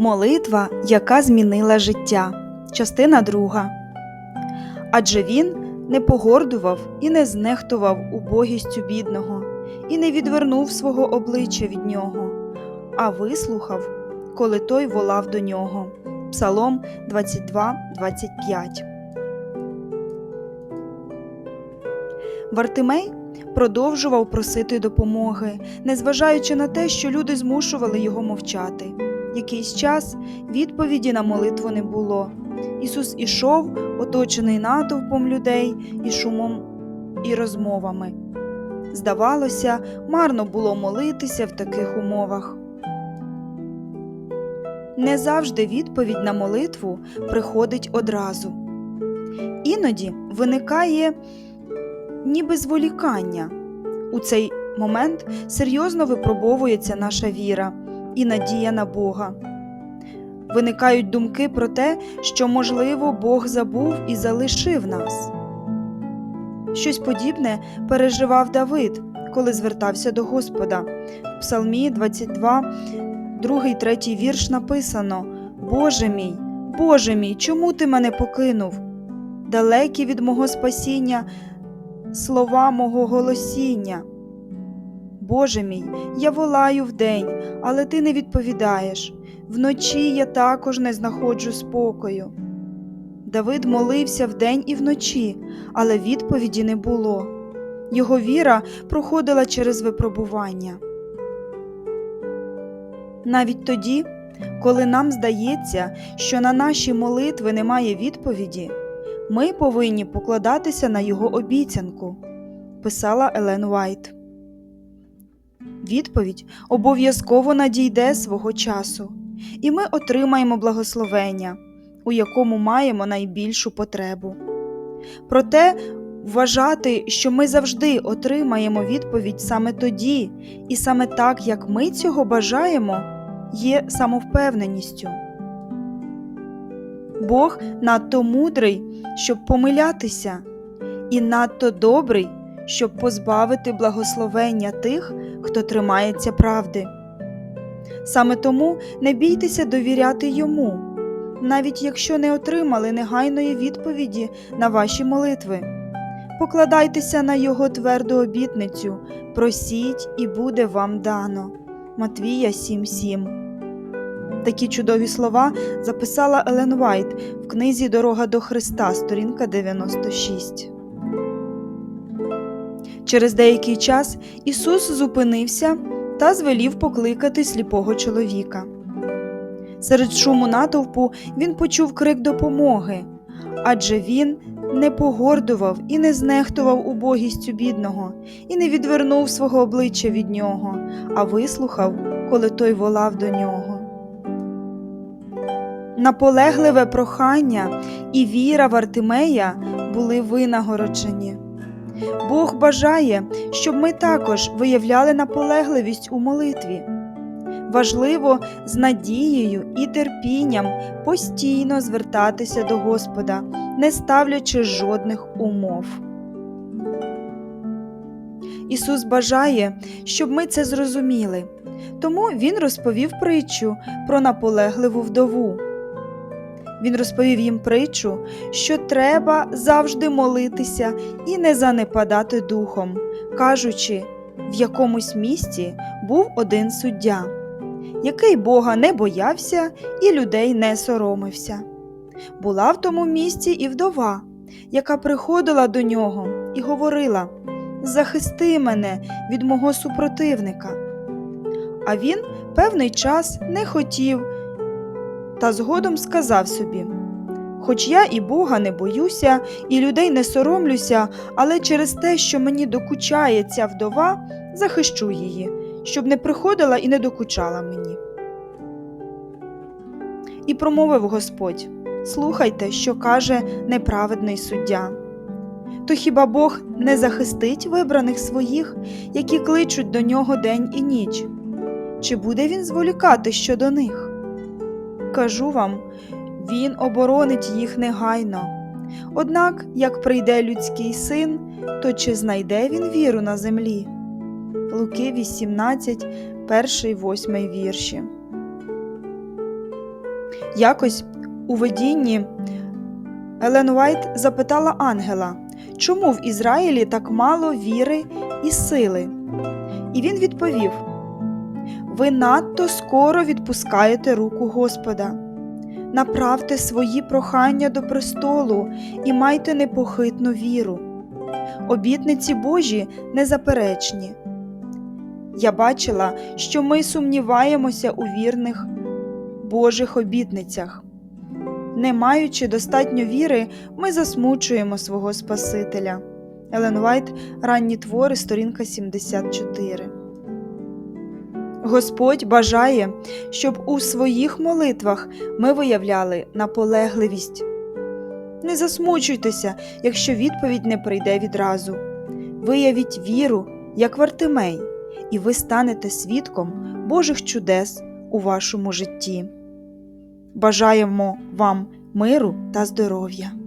Молитва, яка змінила життя. Частина друга. Адже він не погордував і не знехтував убогістю бідного, і не відвернув свого обличчя від нього, а вислухав, коли той волав до нього. Псалом 22, 25. Вартимей продовжував просити допомоги, незважаючи на те, що люди змушували його мовчати. Якийсь час відповіді на молитву не було. Ісус ішов, оточений натовпом людей і шумом і розмовами. Здавалося, марно було молитися в таких умовах. Не завжди відповідь на молитву приходить одразу. Іноді виникає ніби зволікання. У цей момент серйозно випробовується наша віра і надія на Бога. Виникають думки про те, що, можливо, Бог забув і залишив нас. Щось подібне переживав Давид, коли звертався до Господа. В Псалмі 22, 2, 3 вірш написано: Боже мій, Боже мій, чому ти мене покинув? Далекі від мого спасіння слова мого голосіння. Боже мій, я волаю вдень, але ти не відповідаєш. Вночі я також не знаходжу спокою. Давид молився вдень і вночі, але відповіді не було. Його віра проходила через випробування. Навіть тоді, коли нам здається, що на наші молитви немає відповіді, ми повинні покладатися на його обіцянку, писала Елен Уайт. Відповідь обов'язково надійде свого часу, і ми отримаємо благословення, у якому маємо найбільшу потребу. Проте вважати, що ми завжди отримаємо відповідь саме тоді і саме так, як ми цього бажаємо, є самовпевненістю. Бог надто мудрий, щоб помилятися, і надто добрий, щоб позбавити благословення тих, хто тримається правди. Саме тому не бійтеся довіряти йому, навіть якщо не отримали негайної відповіді на ваші молитви. Покладайтеся на його тверду обітницю, просіть, і буде вам дано. Матвія 7.7 Такі чудові слова записала Елен Вайт в книзі Дорога до Христа, сторінка 96. Через деякий час Ісус зупинився та звелів покликати сліпого чоловіка. Серед шуму натовпу він почув крик допомоги, адже він не погордував і не знехтував убогістю бідного, і не відвернув свого обличчя від нього, а вислухав, коли той волав до нього. Наполегливе прохання і віра Вартимея були винагороджені. Бог бажає, щоб ми також виявляли наполегливість у молитві. Важливо з надією і терпінням постійно звертатися до Господа, не ставлячи жодних умов. Ісус бажає, щоб ми це зрозуміли, тому Він розповів притчу про наполегливу вдову. Він розповів їм притчу, що треба завжди молитися і не занепадати духом, кажучи, в якомусь місті був один суддя, який Бога не боявся і людей не соромився. Була в тому місті і вдова, яка приходила до нього і говорила Захисти мене від мого супротивника. А він певний час не хотів та згодом сказав собі Хоч я і Бога не боюся, і людей не соромлюся, але через те, що мені докучає ця вдова, захищу її, щоб не приходила і не докучала мені. І промовив Господь Слухайте, що каже неправедний суддя. То хіба Бог не захистить вибраних своїх, які кличуть до нього день і ніч? Чи буде він зволікати щодо них? Кажу вам, він оборонить їх негайно. Однак, як прийде людський син, то чи знайде він віру на землі? Луки 18, 1, 8 вірші. Якось у видінні Елен Уайт запитала ангела, чому в Ізраїлі так мало віри і сили. І він відповів: Ви надто скоро відпускаєте руку Господа. Направте свої прохання до престолу і майте непохитну віру. Обітниці Божі незаперечні. Я бачила, що ми сумніваємося у вірних Божих обітницях. Не маючи достатньо віри, ми засмучуємо свого Спасителя. Елен Вайт, ранні твори, сторінка 74. Господь бажає, щоб у своїх молитвах ми виявляли наполегливість. Не засмучуйтеся, якщо відповідь не прийде відразу. Виявіть віру, як Вартимей, і ви станете свідком Божих чудес у вашому житті. Бажаємо вам миру та здоров'я!